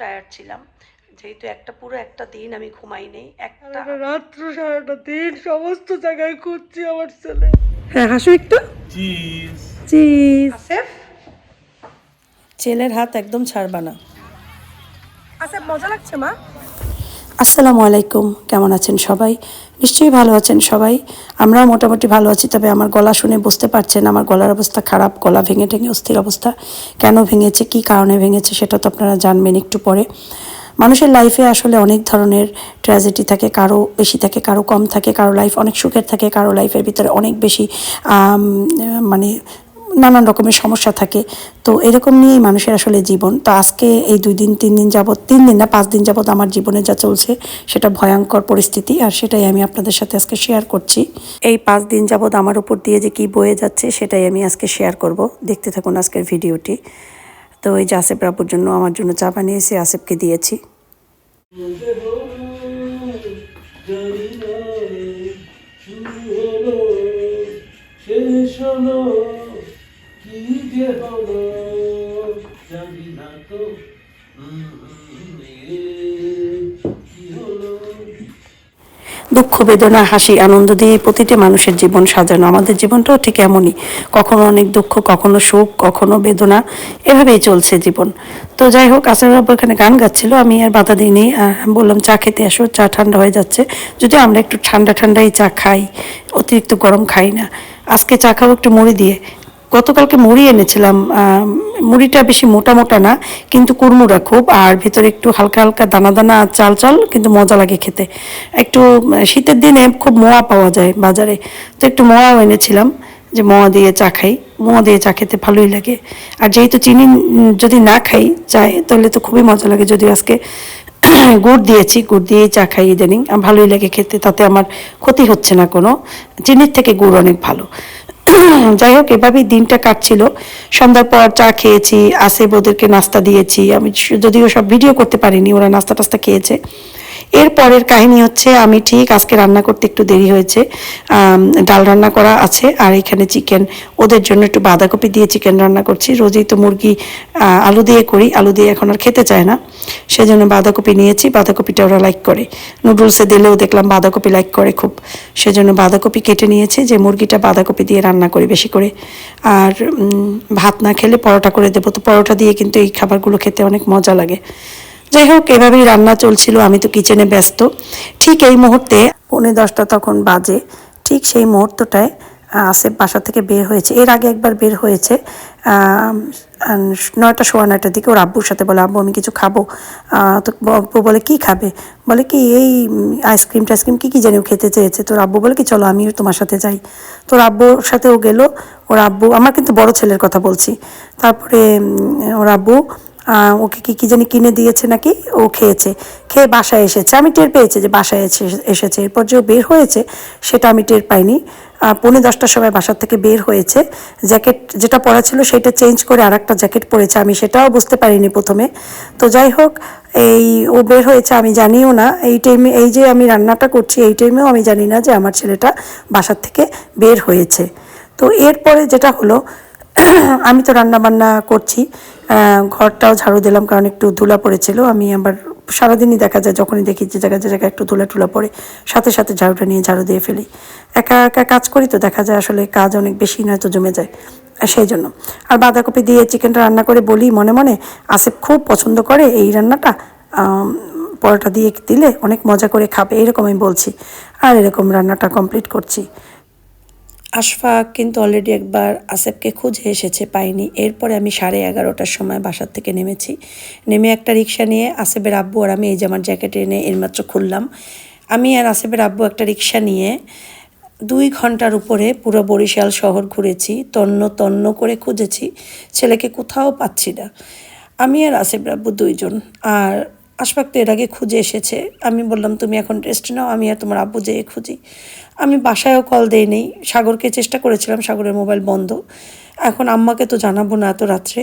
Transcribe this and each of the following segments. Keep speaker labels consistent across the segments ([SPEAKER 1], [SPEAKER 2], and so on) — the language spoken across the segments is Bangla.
[SPEAKER 1] টায়ার্ড ছিলাম। যেহেতু একটা পুরো একটা দিন আমি ঘুমাই নেই একটা
[SPEAKER 2] রাত্র সারাটা দিন সমস্ত জায়গায় খুঁজছি আমার ছেলে। হ্যাঁ হাসো একটু।
[SPEAKER 3] Cheese
[SPEAKER 2] cheese
[SPEAKER 1] Asif?
[SPEAKER 2] ছেলের হাত একদম ছাড়বা না। আচ্ছা মজা লাগছে মা?
[SPEAKER 4] আসসালামু আলাইকুম, কেমন আছেন সবাই? নিশ্চয়ই ভালো আছেন সবাই। আমরাও মোটামুটি ভালো আছি, তবে আমার গলা শুনে বুঝতে পারছেন, আমার গলার অবস্থা খারাপ, গলা ভেঙে ঠেঙে অস্থির অবস্থা। কেন ভেঙেছে, কি কারণে ভেঙেছে, সেটা তো আপনারা জানবেন একটু পরে। মানুষের লাইফে আসলে অনেক ধরনের ট্র্যাজেডি থাকে, কারও বেশি থাকে, কারও কম থাকে, কারও লাইফ অনেক সুখের থাকে, কারও লাইফের ভিতরে অনেক বেশি মানে নানান রকমের সমস্যা থাকে। তো এরকম নিয়েই মানুষের আসলে জীবন। তো আজকে এই দুই দিন, তিন দিন যাবৎ, তিন দিন না, পাঁচ দিন যাবৎ আমার জীবনে যা চলছে, সেটা ভয়ঙ্কর পরিস্থিতি। আর সেটাই আমি আপনাদের সাথে আজকে শেয়ার করছি। এই পাঁচ দিন যাবৎ আমার উপর দিয়ে যে কি বয়ে যাচ্ছে, সেটাই আমি আজকে শেয়ার করব। দেখতে থাকুন আজকের ভিডিওটি। তো এই যে আসেফ রাবুর জন্য আমার জন্য চা বানিয়েছে, আসেফকে দিয়েছি।
[SPEAKER 3] শেষ হলো জানি না তো
[SPEAKER 4] দুঃখ, বেদনা, হাসি, আনন্দ দিয়ে প্রতিটি মানুষের জীবন সাজানো। আমাদের জীবনটাও ঠিক এমনই। কখনো অনেক দুঃখ, কখনো সুখ, কখনো বেদনা, এভাবেই চলছে জীবন। তো যাই হোক, আসর বাবু এখানে গান গাচ্ছিল, আমি আর বাধা দিইনি। বললাম, চা খেতে আসো, চা ঠান্ডা হয়ে যাচ্ছে। যদিও আমরা একটু ঠান্ডা ঠান্ডাই চা খাই, অতিরিক্ত গরম খাই না। আজকে চা খাব একটু মুড়ি দিয়ে। গতকালকে মুড়ি এনেছিলাম মুড়িটা বেশি মোটা মোটা না, কিন্তু কুড়মুড়া খুব, আর ভেতরে একটু হালকা হালকা দানা দানা চাল চাল, কিন্তু মজা লাগে খেতে। একটু, শীতের দিনে খুব মোয়া পাওয়া যায় বাজারে, তো একটু মোয়াও এনেছিলাম, যে মোয়া দিয়ে চা খাই, মোয়া দিয়ে চা খেতে ভালোই লাগে। আর যেহেতু চিনি যদি না খাই চায়, তাহলে তো খুবই মজা লাগে, যদিও আজকে গুড় দিয়েছি, গুড় দিয়েই চা খাই ইদানিং ভালোই লাগে খেতে, তাতে আমার ক্ষতি হচ্ছে না কোনো। চিনির থেকে গুড় অনেক ভালো। যাই হোক, এভাবেই দিনটা কাটছিল। সন্ধ্যার পর চা খেয়েছি আসেব ওদেরকে নাস্তা দিয়েছি। আমি যদিও সব ভিডিও করতে পারিনি, ওরা নাস্তা টাস্তা খেয়েছে। এরপরের কাহিনী হচ্ছে, আমি ঠিক আজকে রান্না করতে একটু দেরি হয়েছে ডাল রান্না করা আছে, আর এখানে চিকেন ওদের জন্য একটু বাঁধাকপি দিয়ে চিকেন রান্না করছি। রোজই তো মুরগি আলু দিয়ে করি, আলু দিয়ে এখন আর খেতে চায় না। সেজন্য বাঁধাকপি নিয়েছি, বাঁধাকপিটা ওরা লাইক করে। নুডলসে দিলেও দেখলাম বাঁধাকপি লাইক করে খুব। সেজন্য বাঁধাকপি কেটে নিয়েছি, যে মুরগিটা বাঁধাকপি দিয়ে রান্না করি বেশি করে। আর ভাত না খেলে পরোটা করে দেবো। তো পরোটা দিয়ে কিন্তু এই খাবারগুলো খেতে অনেক মজা লাগে। যাই হোক, এভাবেই রান্না চলছিল, আমি তো কিচেনে ব্যস্ত। ঠিক এই মুহূর্তে পৌনে দশটা তখন বাজে, ঠিক সেই মুহূর্তটায় আসে বাসা থেকে বের হয়েছে। এর আগে একবার বের হয়েছে নয়টা সোয়া নয়টার দিকে ওর আব্বুর সাথে বলে, আব্বু, আমি কিছু খাব। তো আব্বু বলে, কি খাবে? বলে, কি এই আইসক্রিম টাইসক্রিম কী কী জানি খেতে চেয়েছে? তোর আব্বু বলে, কি, চলো আমিও তোমার সাথে যাই। তোর আব্বুর সাথে ও গেলো, ওর আব্বু, আমার কিন্তু বড় ছেলের কথা বলছি। তারপরে ওর আব্বু ওকে কি কি জানি কিনে দিয়েছে নাকি? ও খেয়েছে। খেয়ে বাসায় এসেছে। আমি টের পেয়েছি যে বাসায় এসে এসেছে। এরপর যে বের হয়েছে, সেটা আমি টের পাইনি। পৌনে দশটার সময় বাসার থেকে বের হয়েছে। জ্যাকেট যেটা পরা ছিল, সেটা চেঞ্জ করে আর একটা জ্যাকেট পরেছে। আমি সেটাও বুঝতে পারিনি প্রথমে। তো যাই হোক, এই ও বের হয়েছে, আমি জানিও না। এই টাইমে এই যে আমি রান্নাটা করছি, এই টাইমেও আমি জানি না যে আমার ছেলেটা বাসার থেকে বের হয়েছে। তো এরপরে যেটা হলো আমি তো রান্না বান্না করছি ঘরটাও ঝাড়ু দিলাম কারণ একটু ধুলা পড়েছিল। আমি আবার সারাদিনই দেখা যায় যখনই দেখি যে জায়গায় যে জায়গায় একটু ধুলা টুলা পড়ে, সাথে সাথে ঝাড়ুটা নিয়ে ঝাড়ু দিয়ে ফেলি। একা একা কাজ করি তো দেখা যায় আসলে কাজ অনেক বেশি নয়তো জমে যায়। সেই জন্য। আর বাঁধাকপি দিয়ে চিকেনটা রান্না করে বলি মনে মনে, আসেফ খুব পছন্দ করে এই রান্নাটা। পরোটা দিয়ে দিলে অনেক মজা করে খাবে এরকম আমি বলছি। আর এরকম রান্নাটা কমপ্লিট করছি। আশফাক কিন্তু অলরেডি একবার আসেফকে খুঁজে এসেছে, পাইনি। এরপরে আমি সাড়ে এগারোটার সময় বাসার থেকে নেমেছি। নেমে একটা রিক্সা নিয়ে আসেফের আব্বু আর আমি এই জামার জ্যাকেট এনে এরমাত্র খুললাম। আমি আর আসেফের আব্বু একটা রিক্সা নিয়ে দুই ঘণ্টার উপরে পুরো বরিশাল শহর ঘুরেছি, তন্ন তন্ন করে খুঁজেছি, ছেলেকে কোথাও পাচ্ছি না। আমি আর আসেফ আব্বু দুইজন। আর আশফাক তো এর আগে খুঁজে এসেছে। আমি বললাম, তুমি এখন রেস্ট নাও, আমি আর তোমার আব্বু যেয়ে খুঁজি। আমি বাসায়ও কল দেই নেই সাগরকে চেষ্টা করেছিলাম, সাগরের মোবাইল বন্ধ। এখন আম্মাকে তো জানাব না এত রাত্রে।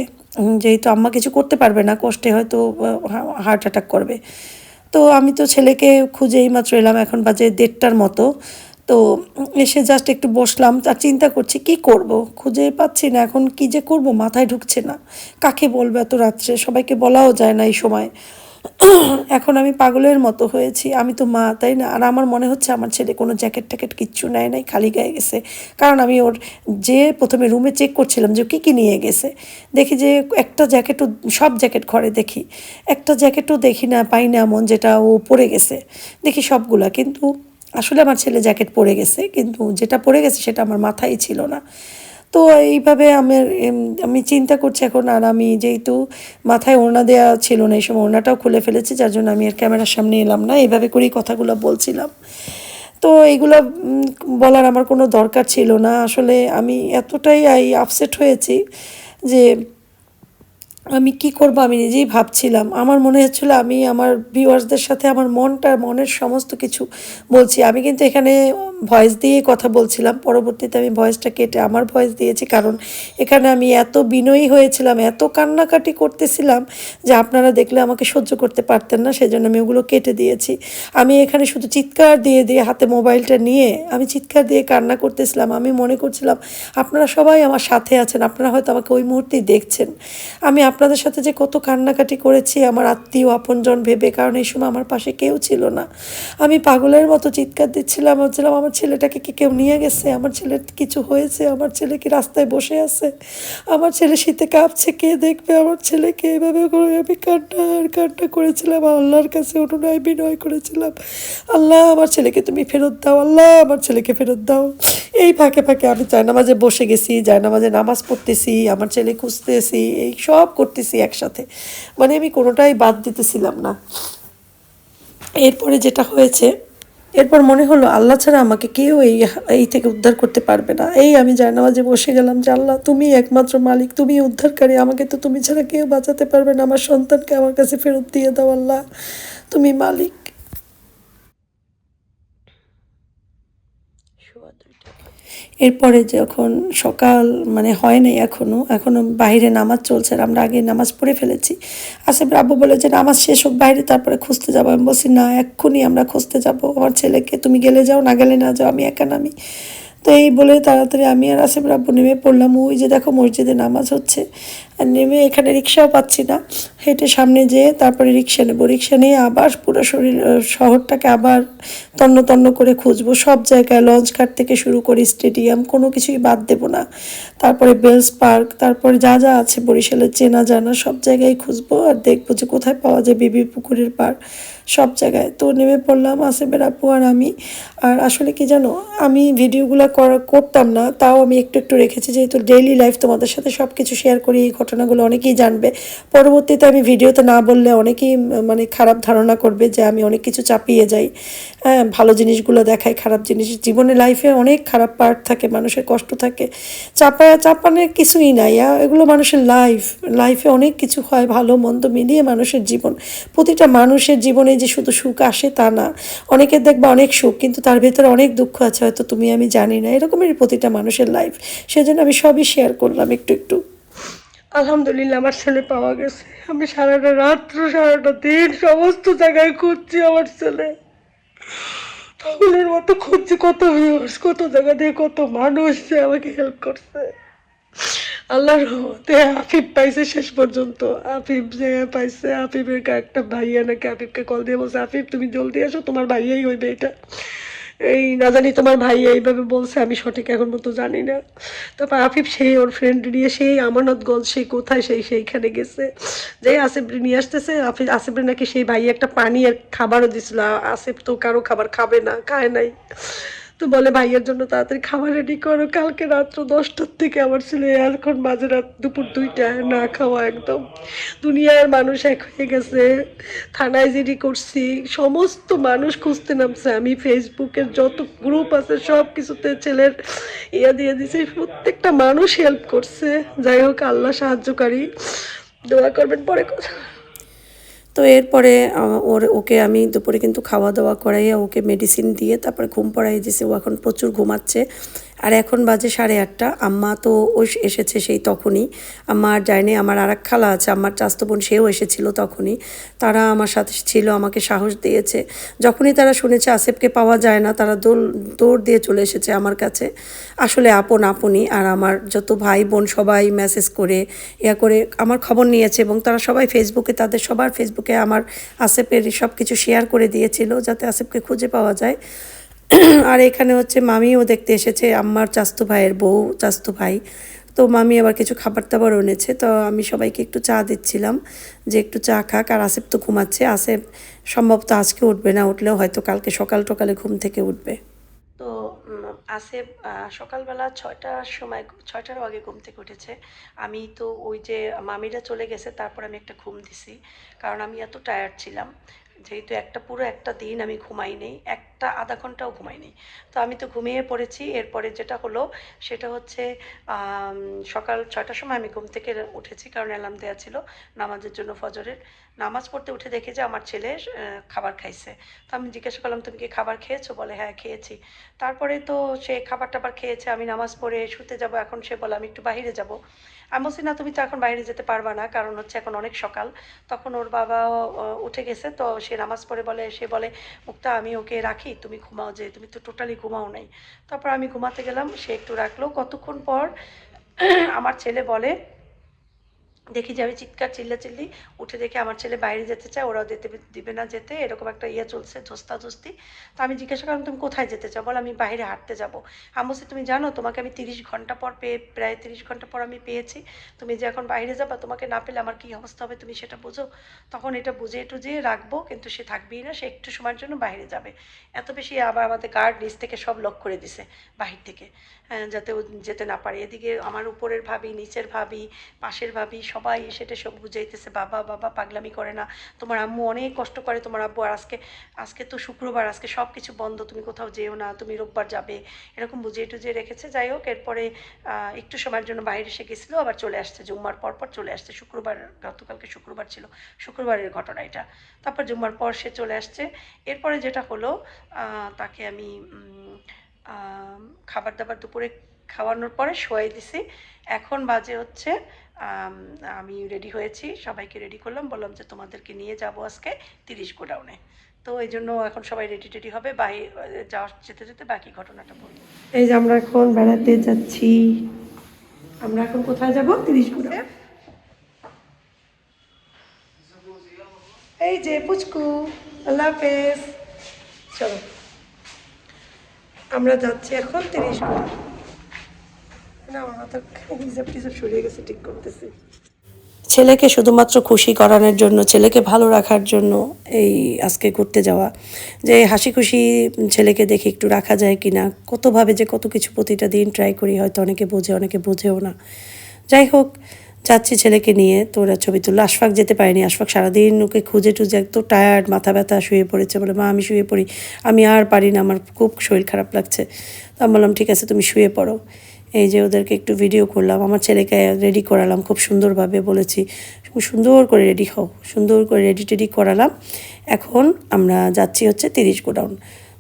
[SPEAKER 4] যেহেতু আম্মা কিছু করতে পারবে না, কষ্টে হয়তো হার্ট অ্যাটাক করবে। তো আমি তো ছেলেকে খুঁজে এইমাত্র এলাম, এখন বাজে দেড়টার মতো। তো এসে জাস্ট একটু বসলাম, আর চিন্তা করছি, কি করব? খুঁজে পাচ্ছি না, এখন কি যে করব? মাথায় ঢুকছে না। কাকে বলবে এত রাত্রে? সবাইকে বলাও যায় না এই সময়। এখন আমি পাগলের মতো হয়েছি, আমি তো মা, তাই না? আর আমার মনে হচ্ছে আমার ছেলে কোনো জ্যাকেট ট্যাকেট কিচ্ছু নেয় নাই, খালি গায়ে গেছে। কারণ আমি ওর যে প্রথমে রুমে চেক করছিলাম যে কী কী নিয়ে গেছে। দেখি যে একটা জ্যাকেটও সব জ্যাকেট ঘরে দেখি। একটা জ্যাকেটও দেখি না, পাই না এমন যেটা ও পরে গেছে। দেখি সবগুলা, কিন্তু আসলে আমার ছেলে জ্যাকেট পরে গেছে, কিন্তু যেটা পরে গেছে সেটা আমার মাথায় ছিল না। তো এইভাবে আমার আমি চিন্তা করছি এখন, আর আমি যেহেতু মাথায় ওড়না দেওয়া ছিল না, এই সময় ওড়নাটাও খুলে ফেলেছি, যার জন্য আমি আর ক্যামেরার সামনে এলাম না, এইভাবে করেই কথাগুলো বলছিলাম। তো এগুলো বলার আমার কোনো দরকার ছিল না। আসলে আমি এতটাই আপসেট হয়েছি যে আমি কি করব? আমি নিজেই ভাবছিলাম। আমার মনে হচ্ছিল আমি আমার ভিউয়ার্সদের সাথে আমার মনটা, মনের সমস্ত কিছু বলছি। আমি কিন্তু এখানে ভয়েস দিয়ে কথা বলছিলাম। পরবর্তীতে আমি ভয়েসটা কেটে আমার ভয়েস দিয়েছি। কারণ এখানে আমি এত বিনয়ী হয়েছিলাম, এত কান্নাকাটি করতেছিলাম যে আপনারা দেখলে আমাকে সহ্য করতে পারতেন না। সেজন্য আমি ওগুলো কেটে দিয়েছি। আমি এখানে শুধু চিৎকার দিয়ে দিয়ে হাতে মোবাইলটা নিয়ে আমি চিৎকার দিয়ে কান্না করতেছিলাম। আমি মনে করছিলাম, আপনারা সবাই আমার সাথে আছেন। আপনারা হয়তো আমাকে ওই মুহূর্তেই দেখছেন। আমি আপনাদের সাথে যে কত কান্নাকাটি করেছি আমার আত্মীয় আপনজন ভেবে, কারণ এই সময় আমার পাশে কেউ ছিল না। আমি পাগলের মতো চিৎকার দিচ্ছিলাম বলছিলাম, আমার ছেলেটাকে কি কেউ নিয়ে গেছে? আমার ছেলের কিছু হয়েছে? আমার ছেলে কি রাস্তায় বসে আছে? আমার ছেলে শীতে কাঁপছে, কে দেখবে আমার ছেলেকে? এভাবে আমি কান্না আর কান্না করেছিলাম, আল্লাহর কাছে অনুনয় বিনয় করেছিলাম। আল্লাহ, আমার ছেলেকে তুমি ফেরত দাও, আল্লাহ, আমার ছেলেকে ফেরত দাও। এই ফাঁকে ফাঁকে আমি জায়নামাজে বসে গেছি, জায়নামাজে নামাজ পড়তেছি, আমার ছেলে খুঁজতেছি, এই সব করতেছি একসাথে। মানে আমি কোনোটাই বাদ দিতেছিলাম না। এরপরে যেটা হয়েছে, এরপর মনে হলো, আল্লাহ ছাড়া আমাকে কেউ এই এই থেকে উদ্ধার করতে পারবে না। এই আমি জায়নামাজে বসে গেলাম যে, আল্লাহ, তুমি একমাত্র মালিক, তুমি উদ্ধারকারী, আমাকে তো তুমি ছাড়া কেউ বাঁচাতে পারবে না। আমার সন্তানকে আমার কাছে ফেরত দিয়ে দাও, আল্লাহ। তুমি মালিক এরপরে যখন সকাল মানে হয় নাই এখনও এখনও বাইরে নামাজ চলছে আমরা আগে নামাজ পড়ে ফেলেছি। আসে আব্বু বলে যে, নামাজ শেষ হোক, বাইরে তারপরে খুঁজতে যাব। আমি বলছি, না, এক্ষুনি আমরা খুঁজতে যাব। আমার ছেলেকে তুমি গেলে যাও, না গেলে না যাও, আমি একা নামি। তো এই বলে তাড়াতাড়ি আমি আর আসিফ আব্বু নেমে পড়লাম। ওই যে দেখো মসজিদে নামাজ হচ্ছে। আর নেমে এখানে রিক্সাও পাচ্ছি না। হেঁটে সামনে যেয়ে তারপরে রিক্সা নেব। রিক্সা নিয়ে আবার পুরো শরীর শহরটাকে আবার তন্ন তন্ন করে খুঁজবো। সব জায়গায় লঞ্চ ঘাট থেকে শুরু করে, স্টেডিয়াম, কোনো কিছুই বাদ দেবো না। তারপরে বেলস পার্ক, তারপরে যা যা আছে বরিশালের চেনা জানা সব জায়গায় খুঁজবো আর দেখব যে কোথায় পাওয়া যায় বিবি পুকুরের পার সব জায়গায়। তো নেমে পড়লাম আসেবের আপু আর আমি। আর আসলে কি জানো, আমি ভিডিওগুলো করতাম না। তাও আমি একটু একটু রেখেছি, যেহেতু ডেইলি লাইফ তোমাদের সাথে সব কিছু শেয়ার করি, এই ঘটনাগুলো অনেকেই জানবে। পরবর্তীতে আমি ভিডিওতে না বললে অনেকেই মানে খারাপ ধারণা করবে যে আমি অনেক কিছু চাপিয়ে যাই। হ্যাঁ ভালো জিনিসগুলো দেখায়, খারাপ জিনিস। জীবনে লাইফে অনেক খারাপ পার্ট থাকে, মানুষের কষ্ট থাকে। চাপা, চাপানের কিছুই নাই এগুলো মানুষের লাইফ লাইফে অনেক কিছু হয়, ভালো, মন্দ মিলিয়ে মানুষের জীবন। প্রতিটা মানুষের জীবনে যে শুধু সুখ আসে তা না। অনেকের দেখবা অনেক সুখ, কিন্তু তার ভেতরে অনেক দুঃখ আছে, হয়তো তুমি, আমি জানি না। এরকমেরই প্রতিটা মানুষের লাইফ সেজন্য আমি সবই শেয়ার করলাম একটু একটু।
[SPEAKER 2] আলহামদুলিল্লাহ, আমার ছেলে পাওয়া গেছে। আমি সারাটা রাত্র, সারাটা দিন সমস্ত জায়গায় খুঁজছি আমার ছেলে। পাগলের মতো খুঁজছি, কত ভিউস কত জায়গা দিয়ে কত মানুষ যে আমাকে হেল্প করছে। আল্লাহর রহমতে আফিফ পাইছে শেষ পর্যন্ত। আফিফ যে পাইছে, আফিফের একটা ভাইয়া নাকি আফিফকে কল দিয়ে বলছে, আফিফ, তুমি জলদি আসো, তোমার ভাইয়াই হইবে এটা। এই না জানি তোমার ভাই এইভাবে বলছে, আমি সঠিক এখন মতো জানি না। তারপর আফিফ সেই ওর ফ্রেন্ড নিয়ে, সেই আমানতগঞ্জ সেই কোথায়, সেই সেইখানে গেছে। যে আসিফ নিয়ে আসতেছে আফিফ আসিফের নাকি সেই ভাই একটা পানি আর খাবারও দিছিল। আসিফ তো কারও খাবার খাবে না, খায় নাই। তো বলে, ভাইয়ের জন্য তাড়াতাড়ি খাবার রেডি করো। কালকে রাত্র দশটার থেকে আমার ছেলে এখন মাঝে রাত দুপুর দুইটায়, না খাওয়া একদম। দুনিয়ার মানুষ এক হয়ে গেছে। থানায় জিডি করছি, সমস্ত মানুষ খুঁজতে নামছে। আমি ফেসবুকের যত গ্রুপ আছে সব কিছুতে ছেলের ইয়া দিয়ে দিছে। প্রত্যেকটা মানুষ হেল্প করছে। যাই হোক, আল্লাহ সাহায্যকারী। দোয়া করবেন, পরে কথা
[SPEAKER 4] তো এরপরে ওর, ওকে আমি দুপুরে কিন্তু খাওয়া দাওয়া করাইয়া ওকে মেডিসিন দিয়ে তারপরে ঘুম পড়াই দিয়েছি ও এখন প্রচুর ঘুমাচ্ছে। আর এখন বাজে সাড়ে আটটা। আম্মা তো এসেছে সেই তখনই। আম্মা আর যায়নি আমার আর খালা আছে আমার চাস্তো বোন সেও এসেছিল তখনই। তারা আমার সাথে ছিল, আমাকে সাহস দিয়েছে। যখনই তারা শুনেছে আসেফকে পাওয়া যায় না, তারা দোল, দৌড় দিয়ে চলে এসেছে আমার কাছে। আসলে আপন আপনই আর আমার যত ভাই বোন সবাই মেসেজ করে, ইয়া করে আমার খবর নিয়েছে এবং তারা সবাই ফেসবুকে তাদের সবার ফেসবুকে আমার আসেফের সব কিছু শেয়ার করে দিয়েছিল যাতে আসেফকে খুঁজে পাওয়া যায়। আর এখানে হচ্ছে মামিও দেখতে এসেছে, আম্মার চাস্তু ভাইয়ের বউ, চাস্তু ভাই। তো মামি আবার কিছু খাবার দাবার এনেছে, তো আমি সবাইকে একটু চা দিচ্ছিলাম যে একটু চা খাক। আর আসেফ তো ঘুমাচ্ছে, আসেফ সম্ভবত আজকে উঠবে না, উঠলেও হয়তো কালকে সকাল টকালে ঘুম থেকে উঠবে। তো আসেফ সকালবেলা ছয়টার সময়, ছয়টার আগে ঘুম থেকে উঠেছে। আমি তো ওই যে মামিরা চলে গেছে, তারপর আমি একটা ঘুম দিছি। কারণ আমি এত টায়ার্ড ছিলাম। যেহেতু একটা পুরো একটা দিন আমি ঘুমাই নেই, একটা আধা ঘন্টাও ঘুমাই নেই। তো আমি তো ঘুমিয়ে পড়েছি, এরপরে যেটা হলো সেটা হচ্ছে সকাল ছয়টার সময় আমি ঘুম থেকে উঠেছি কারণ অ্যালার্ম দেওয়া ছিল নামাজের জন্য ফজরের। নামাজ পড়তে উঠে দেখে যে আমার ছেলে খাবার খাইছে। তো আমি জিজ্ঞাসা করলাম, তুমি কি খাবার খেয়েছো? বলে হ্যাঁ খেয়েছি। তারপরে তো সে খাবার টাবার খেয়েছে, আমি নামাজ পড়ে শুতে যাব, এখন সে বলে, আমি একটু বাইরে যাব। আমি না, তুমি তো এখন বাইরে যেতে পারবা না, কারণ হচ্ছে এখন অনেক সকাল। তখন ওর বাবা উঠে গেছে, তো সে নামাজ পড়ে বলে, সে বলে, মুক্তা, আমি ওকে রাখি, তুমি ঘুমাও যে, তুমি তো টোটালি ঘুমাও নাই। তারপর আমি ঘুমাতে গেলাম, সে একটু রাখল। কতক্ষণ পর আমার ছেলে বলে দেখি যে আমি চিৎকার চিল্লাচিল্লি উঠে দেখে আমার ছেলে বাইরে যেতে চায়, ওরাও যেতে দিবে না যেতে, এরকম একটা ইয়ে চলছে, ধস্তাধস্তি। তো আমি জিজ্ঞাসা করলাম, তুমি কোথায় যেতে চাও? বলে, আমি বাইরে হাঁটতে যাব। আমি তুমি জানো, তোমাকে আমি তিরিশ ঘণ্টা পর পেয়ে, প্রায় তিরিশ ঘণ্টা পর আমি পেয়েছি। তুমি যে এখন বাইরে যাবা, তোমাকে না পেলে আমার কী অবস্থা হবে, তুমি সেটা বোঝো? তখন এটা বুঝে একটু টুঝিয়ে রাখব, কিন্তু সে থাকবেই না, সে একটু সময়ের জন্য বাইরে যাবে। এত বেশি আবার আমাদের গার্ড নিচ থেকে সব লক করে দিছে, বাহির থেকে। যাতে যেতে না পারে। এদিকে আমার উপরের ভাবি নিচের ভাবি পাশের ভাবি সবাই সেটা সব বুঝাইতেছে বাবা বাবা পাগলামি করে না। তোমার আম্মু অনেক কষ্ট করে তোমার আব্বু আর আজকে আজকে তো শুক্রবার আজকে সব কিছু বন্ধ তুমি কোথাও যেও না তুমি রোববার যাবে। এরকম বুঝিয়ে টুজিয়ে রেখেছে। যাই হোক এরপরে একটু সময়ের জন্য বাইরে এসে গেছিল আবার চলে আসছে জুম্মার পর পর চলে আসছে। শুক্রবার গতকালকে শুক্রবার ছিল। শুক্রবারের ঘটনা এটা। তারপর জুম্মার পর সে চলে আসছে। এরপরে যেটা হলো তাকে আম, খাবার দাবার দুপুরে খাওয়ানোর পরে শোয়াই দিছি। এখন বাজে হচ্ছে, আমি রেডি হয়েছি, সবাইকে রেডি করলাম, বললাম যে তোমাদেরকে নিয়ে যাব আজকে তিরিশ গোডাউনে। তো এই জন্য এখন সবাই রেডি টেডি হবে বাই যাওয়ার যেতে যেতে বাকি ঘটনাটা বলব। এই যে আমরা এখন বেড়াতে যাচ্ছি। আমরা এখন কোথায় যাব? তিরিশ গোডাউন। এই যে পুচকু, আল্লাহ হাফেজ। আমরা যাচ্ছি এখন তিরিশ ছেলেকে শুধুমাত্র খুশি করানোর জন্য, ছেলেকে ভালো রাখার জন্য এই আজকে ঘুরতে যাওয়া। যে হাসি খুশি ছেলেকে দেখে একটু রাখা যায় কি না কতভাবে যে কত কিছু প্রতিটা দিন ট্রাই করি, হয়তো অনেকে বোঝে, অনেকে বোঝেও না। যাই হোক যাচ্ছি ছেলেকে নিয়ে তো ওরা ছবি তুললো। আশফাক যেতে পারেনি। আশফাক সারাদিন ওকে খুঁজে টুজে এত টায়ার্ড মাথা ব্যথা, শুয়ে পড়েছে বলে, মা, আমি শুয়ে পড়ি। আমি আর পারি না, আমার খুব শরীর খারাপ লাগছে। তো আমি বললাম, ঠিক আছে, তুমি শুয়ে পড়ো। এই যে ওদেরকে একটু ভিডিও করলাম, আমার ছেলেকে রেডি করালাম খুব সুন্দরভাবে বলেছি। সুন্দর করে রেডি হও, সুন্দর করে রেডি টেডি করালাম। এখন আমরা যাচ্ছি হচ্ছে তিরিশ গোডাউন।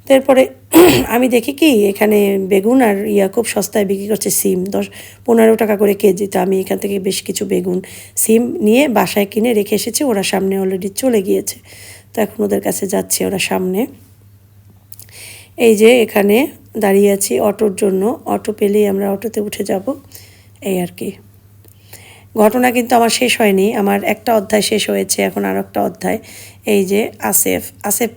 [SPEAKER 4] তো এরপরে আমি দেখি কি, এখানে বেগুন আর ইয়া খুব সস্তায় বিক্রি করছে সিম। দশ, পনেরো টাকা করে কেজি। তো আমি এখান থেকে বেশ কিছু বেগুন, সিম নিয়ে বাসায় কিনে রেখে এসেছি। ওরা সামনে অলরেডি চলে গিয়েছে। তো এখন ওদের কাছে যাচ্ছে ওরা সামনে। এই যে এখানে দাঁড়িয়ে আছি অটোর জন্য। অটো পেলেই আমরা অটোতে উঠে যাব। এই আর কি। ঘটনা কিন্তু আমার শেষ হয়নি। আমার একটা অধ্যায় শেষ হয়েছে, এখন আর একটা অধ্যায়। এই যে আসেফ আসেফ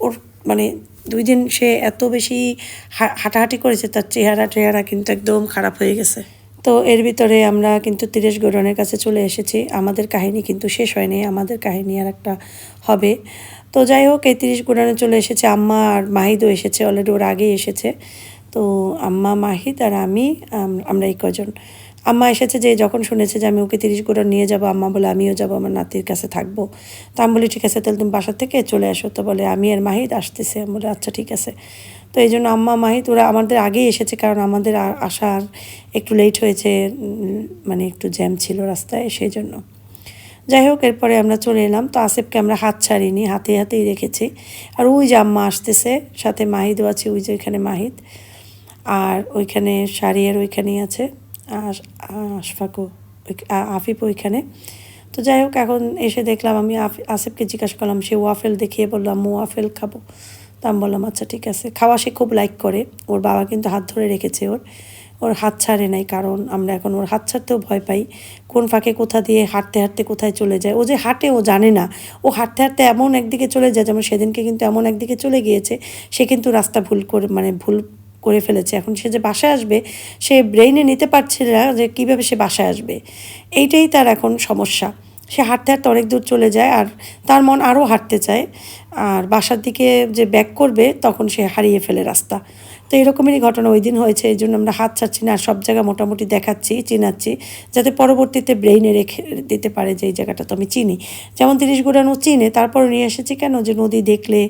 [SPEAKER 4] ওর মানে দুই দিন সে এত বেশি হাঁটাহাঁটি করেছে, তার চেহারা টেহারা কিন্তু একদম খারাপ হয়ে গেছে। তো এর ভিতরে আমরা কিন্তু তিরিশ গোডনের কাছে চলে এসেছি। আমাদের কাহিনী কিন্তু শেষ হয়নি, আমাদের কাহিনী আর একটা হবে। তো যাই হোক, এই তিরিশ গোডনে চলে এসেছে আম্মা আর মাহিদও এসেছে অলরেডি ওর আগেই এসেছে। তো আম্মা, মাহিদ আর আমি, আমরা এই কজন। আম্মা এসেছে যে, যখন শুনেছে যে আমি ওকে তিরিশ গোডন নিয়ে যাব, আম্মা বলে, আমিও যাব, আমার নাতির কাছে থাকব। তো আমি বলি, ঠিক আছে, তাহলে তুমি বাসার থেকে চলে আসো। তো বলে, আমি আর মাহিদ আসতেছে। আমি বলে আচ্ছা ঠিক আছে। তো এই জন্য আম্মা মাহিদ ওরা আমাদের আগেই এসেছে, কারণ আমাদের আসার একটু লেট হয়েছে মানে একটু জ্যাম ছিল রাস্তায়, সেই জন্য। যাই হোক, এরপরে আমরা চলে এলাম। তো আসেফকে আমরা হাত ছাড়িনি, হাতে হাতেই রেখেছি। আর ওই যে আম্মা আসতেছে, সাথে মাহিদও আছে, ওই যে ওইখানে মাহিদ আর ওইখানে শাড়ি আর ওইখানেই আছে। আশফাকও আফিফ ওইখানে। তো যাই হোক, এখন এসে দেখলাম আমি আসিফকে জিজ্ঞাসা করলাম, সে ওয়াফেল দেখিয়ে বললাম আম্মু ওয়াফেল খাব? তা আমি বললাম আচ্ছা ঠিক আছে। খাওয়া সে খুব লাইক করে। ওর বাবা কিন্তু হাত ধরে রেখেছে ওর। ওর হাত ছাড়ে নাই, কারণ আমরা এখন ওর হাত ছাড়তেও ভয় পাই। কোন ফাঁকে কোথা দিয়ে হাঁটতে হাঁটতে কোথায় চলে যায়? ও যে হাঁটে, ও জানে না। ও হাঁটতে হাঁটতে এমন একদিকে চলে যায়, যেমন সেদিনকে কিন্তু এমন একদিকে চলে গিয়েছে। সে কিন্তু রাস্তা ভুল করে মানে ভুল করে ফেলেছে। এখন সে যে বাসায় আসবে, সে ব্রেইনে নিতে পারছে না যে কীভাবে সে বাসায় আসবে। এইটাই তার এখন সমস্যা। সে হাঁটতে হাঁটতে অনেক দূর চলে যায় আর তার মন আরও হাঁটতে চায়। আর বাসার দিকে যে ব্যাক করবে, তখন সে হারিয়ে ফেলে রাস্তা। তো এরকমেরই ঘটনা ওই দিন হয়েছে, এই জন্য আমরা হাত ছাড়ছি না, আর সব জায়গা মোটামুটি দেখাচ্ছি, চিনাচ্ছি, যাতে পরবর্তীতে ব্রেইনে রেখে দিতে পারে যে এই জায়গাটা তো আমি চিনি। যেমন তিরিশ গোড়ানো চিনে তারপরে নিয়ে এসেছি কেন? যে নদী দেখলে,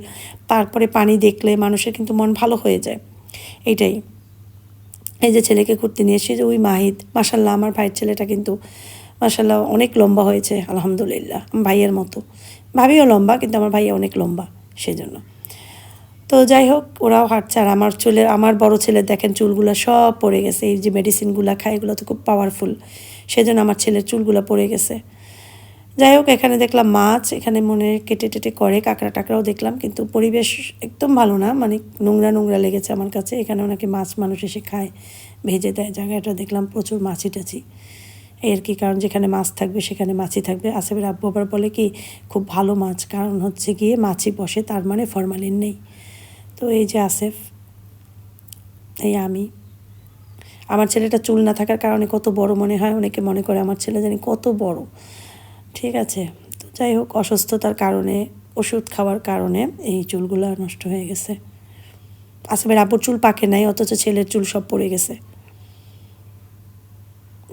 [SPEAKER 4] তারপরে পানি দেখলে মানুষের কিন্তু মন ভালো হয়ে যায়। এইটাই এই যে ছেলেকে ঘুরতে নিয়ে এসেছি যে ওই মাহিদ মাসাল্লাহ আমার ভাইয়ের ছেলেটা কিন্তু মাসাল্লাহ অনেক লম্বা হয়েছে, আলহামদুলিল্লাহ, আমার ভাইয়ের মতো। ভাবিও লম্বা, কিন্তু আমার ভাইয়া অনেক লম্বা, সেজন্য। তো যাই হোক, ওরাও হাঁটছে, আর আমার চুলে, আমার বড় ছেলে, দেখেন চুলগুলো সব পড়ে গেছে, এই যে মেডিসিনগুলো খায়, এগুলো তো খুব পাওয়ারফুল সেজন্য আমার ছেলের চুলগুলো পড়ে গেছে। যাই হোক, এখানে দেখলাম মাছ, এখানে মনে কেটে টেটে করে, কাঁকড়া টাকড়াও দেখলাম, কিন্তু পরিবেশ একদম ভালো না মানে নোংরা নোংরা লেগেছে আমার কাছে। এখানে ওনাকে মাছ মানুষ এসে খায়, ভেজে দেয়, জায়গাটা দেখলাম প্রচুর মাছি টাছি এর কি কারণ? যেখানে মাছ থাকবে, সেখানে মাছি থাকবে। আসেফের আব্বু আবার বলে কি, খুব ভালো মাছ। কারণ হচ্ছে গিয়ে মাছি বসে, তার মানে ফরমালিন নেই। তো এই যে আসেফ, এই আমি। আমার ছেলেটা চুল না থাকার কারণে কত বড় মনে হয়, অনেকে মনে করে আমার ছেলে জানি কত বড়। ঠিক আছে। তো যাই হোক, অসুস্থতার কারণে, ওষুধ খাওয়ার কারণে এই চুলগুলো নষ্ট হয়ে গেছে। আসবের আব্বুর চুল পাকে নাই, অথচ ছেলের চুল সব পড়ে গেছে।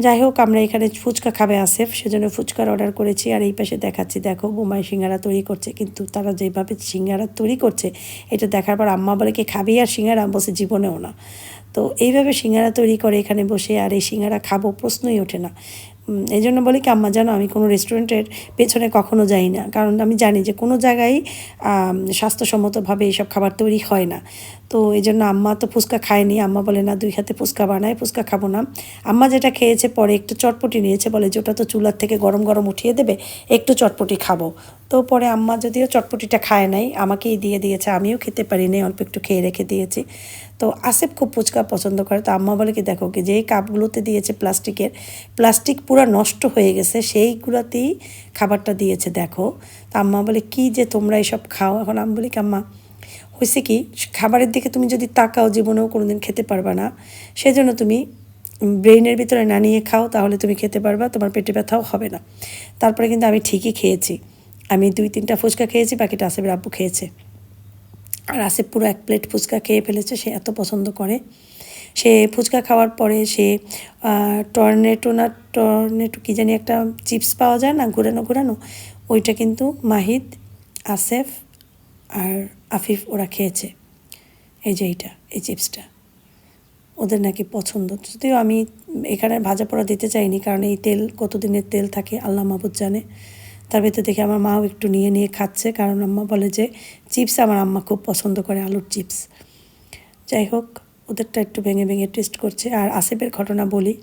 [SPEAKER 4] যাই হোক, আমরা এখানে ফুচকা খাবে আসেফ, সেজন্য ফুচকার অর্ডার করেছি, আর এই পাশে দেখাচ্ছি, দেখো বোমাই সিঙ্গারা তৈরি করছে, কিন্তু তারা যেভাবে সিঙ্গারা তৈরি করছে, এটা দেখার পর আম্মা বলে কি, খাবি আর সিঙ্গারা? বসে জীবনেও না। তো এইভাবে সিঙ্গারা তৈরি করে এখানে বসে, আর এই সিঙ্গারা খাব, প্রশ্নই ওঠে না। এই জন্য বলি কি, আম্মা, জানো, আমি কোনো রেস্টুরেন্টের পেছনে কখনো যাই না। কারণ আমি জানি যে কোনো জায়গায় স্বাস্থ্যসম্মতভাবে এইসব খাবার তৈরি হয় না। তো এই জন্য আম্মা তো ফুচকা খায়নি। আম্মা বলে, না, দুই হাতে ফুচকা বানায় ফুচকা খাব না। আম্মা যেটা খেয়েছে, পরে একটু চটপটি নিয়েছে, বলে, যে ওটা তো চুলার থেকে গরম গরম উঠিয়ে দেবে, একটু চটপটি খাব। তো পরে আম্মা যদিও চটপটিটা খায় নাই, আমাকেই দিয়ে দিয়েছে, আমিও খেতে পারিনি, অল্প একটু খেয়ে রেখে দিয়েছি। তো আসেফ খুব ফুচকা পছন্দ করে, তো আম্মা বলে কি, দেখো, কি যে কাপগুলোতে দিয়েছে প্লাস্টিকের, প্লাস্টিক পুরো নষ্ট হয়ে গেছে, সেইগুলোতেই খাবারটা দিয়েছে, দেখো। তো আম্মা বলে, কি যে তোমরা এসব খাও? এখন আমি বলি কি, আম্মা হয়েছে কি, খাবারের দিকে তুমি যদি তাকাও, জীবনেও কোনোদিন খেতে পারবা না। সেজন্য তুমি ব্রেইনের ভিতরে না নিয়ে খাও, তাহলে তুমি খেতে পারবা, তোমার পেটে ব্যথাও হবে না। তারপরে কিন্তু আমি ঠিকই খেয়েছি। আমি দুই, তিনটা ফুচকা খেয়েছি, বাকিটা আসেফের আব্বু খেয়েছে। আর আসিফ পুরো এক প্লেট ফুচকা খেয়ে ফেলেছে, সে এত পছন্দ করে। সে ফুচকা খাওয়ার পরে সে টর্নেটো না, টর্নেটো কী জানি একটা চিপস পাওয়া যায় না, ঘুরানো ঘুরানো, ওইটা কিন্তু মাহিদ আসেফ আর আফিফ ওরা খেয়েছে। এই যে এইটা, এই চিপসটা। ওদের নাকি পছন্দ। যদিও আমি এখানে ভাজা পোড়া দিতে চাইনি, কারণ এই তেল, কতদিনের তেল থাকে, আল্লাহ মাহবুদ জানে। তার ভেতর দেখে আমার মাও একটু নিয়ে নিয়ে খাচ্ছে, কারণ আম্মা বলে যে চিপস আমার আম্মা খুব পছন্দ করে, আলুর চিপস। যাই হোক, ওদেরটা একটু ভেঙে ভেঙে টেস্ট করছে। আর আসিফের ঘটনা বলি,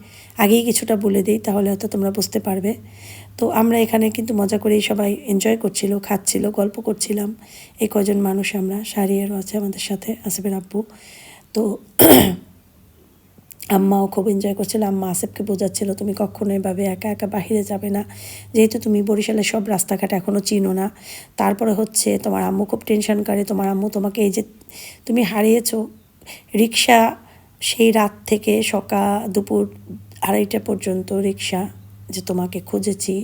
[SPEAKER 4] আগেই কিছুটা বলে দিই, তাহলে হয়তো তোমরা বুঝতে পারবে। তো আমরা এখানে কিন্তু মজা করেই সবাই এনজয় করছিল, খাচ্ছিল, গল্প করছিলাম। এই কজন মানুষ আমরা, সারিয়ারও আছে আমাদের সাথে, আসিফের আব্বু। তো আম্মাও খুব এনজয় করছিল। আম্মা আসেফকে বোঝাচ্ছিল, তুমি কখনো এভাবে একা একা বাহিরে যাবে না। যেহেতু তুমি বরিশালের সব রাস্তাঘাট এখনও চিনো না। তারপরে হচ্ছে তোমার আম্মু খুব টেনশন করে, তোমার আম্মু তোমাকে এই যে তুমি হারিয়েছো রিক্সা সেই রাত থেকে সকাল দুপুর আড়াইটা পর্যন্ত রিক্সা যে তোমাকে খুঁজেছি,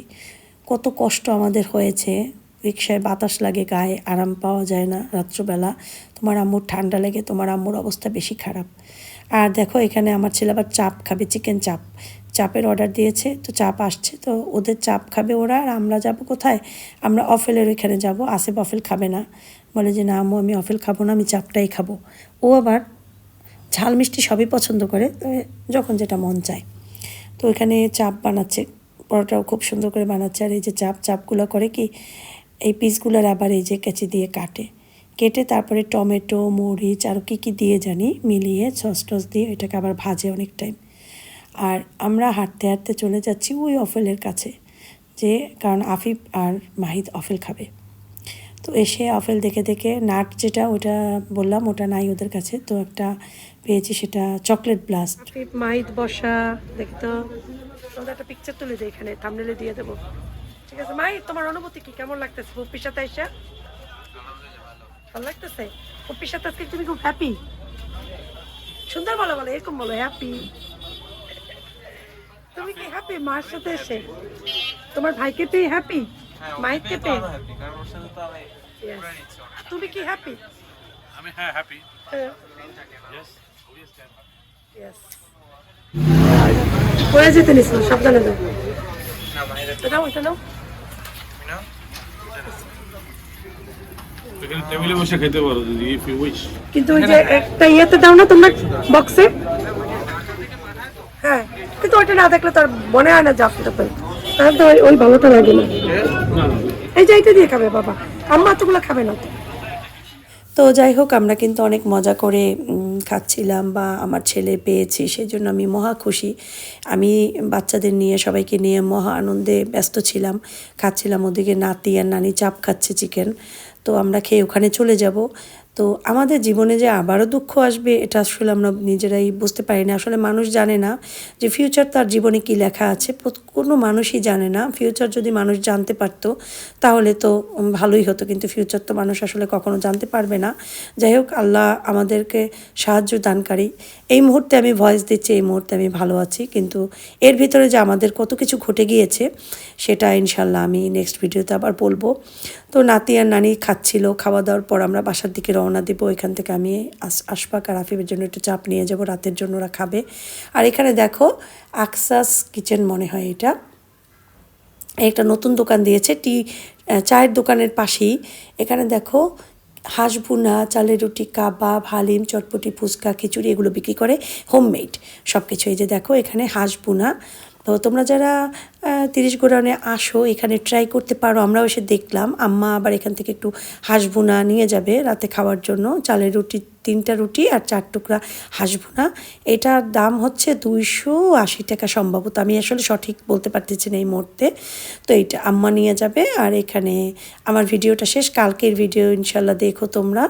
[SPEAKER 4] কত কষ্ট আমাদের হয়েছে। রিক্সায় বাতাস লাগে, গায়ে আরাম পাওয়া যায় না রাত্রবেলা। তোমার আম্মুর ঠান্ডা লেগে, তোমার আম্মুর অবস্থা বেশি খারাপ। আর দেখো, এখানে আমার ছেলে আবার চাপ খাবে চিকেন চাপ। চাপের অর্ডার দিয়েছে, তো চাপ আসছে, তো ওদের চাপ খাবে ওরা, আর আমরা যাব কোথায়? আমরা অফেলের ওইখানে যাব আসে অফেল খাবে না। বলে যে, না, আম্মু, আমি অফেল খাব না, আমি চাপটাই খাব। ও আবার ঝাল মিষ্টি সবই পছন্দ করে যখন যেটা মন চায়। তো এখানে চাপ বানাচ্ছে, পরোটাও খুব সুন্দর করে বানাচ্ছে, আর এই যে চাপ, চাপগুলো করে কি, এই পিসগুলোর আবার এই যে কেচি দিয়ে কাটে। কেটে তারপরে টমেটো, মরিচ আর কী কী দিয়ে জানি মিলিয়ে সস টস দিয়ে এটাকে আবার ভাজে অনেক টাইম আর আমরা হাঁটতে হাঁটতে চলে যাচ্ছি ওই অফেলের কাছে, যে কারণ আফিফ আর মাহিদ অফেল খাবে। তো এসে অফেল দেখে দেখে নাট যেটা ওটা বললাম, ওটা নাই ওদের কাছে। তো একটা পেয়েছি সেটা চকলেট ব্লাস্ট মাহিদ বসা দেখতো তোমাদের একটা পিকচার তুলে দিই এখানে থামনেলে দিয়ে দেবো। ঠিক আছে মাহিদ তোমার অনুভূতি কি? কেমন লাগতেছে? পপ্পির সাথে এসে? ভালো লাগতেছে? পপ্পির সাথে আজকে তুমি খুব হ্যাপি সুন্দর বলো বলো এরকম বলো হ্যাপি তুমি কি হ্যাপি মার সাথে এসে? তোমার ভাইকে পেয়ে হ্যাপি মাহিদকে পেয়ে তুমি কি হ্যাপি
[SPEAKER 5] আমি হ্যাঁ হ্যাপি
[SPEAKER 4] ইয়েস যেতে নিস সাবধানে দাও এটা নাও এটা নাও।
[SPEAKER 5] এখানে টেবিলে বসে খেতে পারো যদি ইফ ইউ উইশ
[SPEAKER 4] কিন্তু ওই যে একটা ইয়েতে দাও না তোমরা বক্সে হ্যাঁ কিন্তু ওইটা না দেখলে তার মনে হয় না জাফটা পাই তাহলে তো ওই- ভালোটা লাগে না। এই যে এইটা দিয়ে খাবে বাবা। আম্মা তোগুলো খাবে না। তো তো যাই হোক আমরা কিন্তু অনেক মজা করে খাচ্ছিলাম বা আমার ছেলে পেয়েছি সেই জন্য আমি মহা খুশি। আমি বাচ্চাদের নিয়ে সবাইকে নিয়ে মহা আনন্দে ব্যস্ত ছিলাম। খাচ্ছিলাম ওদিকে নাতি আর নানি চাপ খাচ্ছে চিকেন তো আমরা খেয়ে ওখানে চলে যাব। তো আমাদের জীবনে যে আবারও দুঃখ আসবে, এটা আসলে আমরা নিজেরাই বুঝতে পারি না। আসলে মানুষ জানে না যে ফিউচার তার জীবনে কি লেখা আছে। কোনো মানুষই জানে না। ফিউচার যদি মানুষ জানতে পারতো, তাহলে তো ভালোই হতো। কিন্তু ফিউচার তো মানুষ আসলে কখনো জানতে পারবে না। যাই হোক, আল্লাহ আমাদেরকে সাহায্য দানকারী। এই মুহূর্তে আমি ভয়েস দিচ্ছি, এই মুহূর্তে আমি ভালো আছি, কিন্তু এর ভিতরে যে আমাদের কত কিছু ঘটে গিয়েছে, সেটা ইনশাল্লাহ আমি নেক্সট ভিডিওতে আবার বলব। তো নাতি আর নানি খাচ্ছিল, খাওয়া দাওয়ার পর আমরা বাসার দিকে রওনা দেবো, এখান থেকে আমি আস- আর আফিফের জন্য একটু চাপ নিয়ে যাব, রাতের জন্য ওরা খাবে। আর এখানে দেখো, আকসাস কিচেন মনে হয় এটা। একটা নতুন দোকান দিয়েছে, টি চায়ের দোকানের পাশেই। এখানে দেখো হাঁস ভুনা চালের রুটি, কাবাব, হালিম, চটপটি, ফুচকা, খিচুড়ি এগুলো বিক্রি করে হোমমেড সব কিছু এই যে দেখো, এখানে হাঁস ভুনা তো তোমরা যারা তিরিশ গোড়ানে আসো, এখানে ট্রাই করতে পারো। আমরাও এসে দেখলাম। আম্মা আবার এখান থেকে একটু হাঁস ভুনা নিয়ে যাবে রাতে খাওয়ার জন্য। চালের রুটি, তিনটা রুটি আর চার টুকরা হাঁস ভুনা এটার দাম হচ্ছে দুইশো আশি টাকা সম্ভবত। আমি আসলে সঠিক বলতে পারতেছি না এই মুহূর্তে। তো এইটা আম্মা নিয়ে যাবে। আর এখানে আমার ভিডিওটা শেষ। কালকের ভিডিও ইনশাল্লাহ দেখো তোমরা।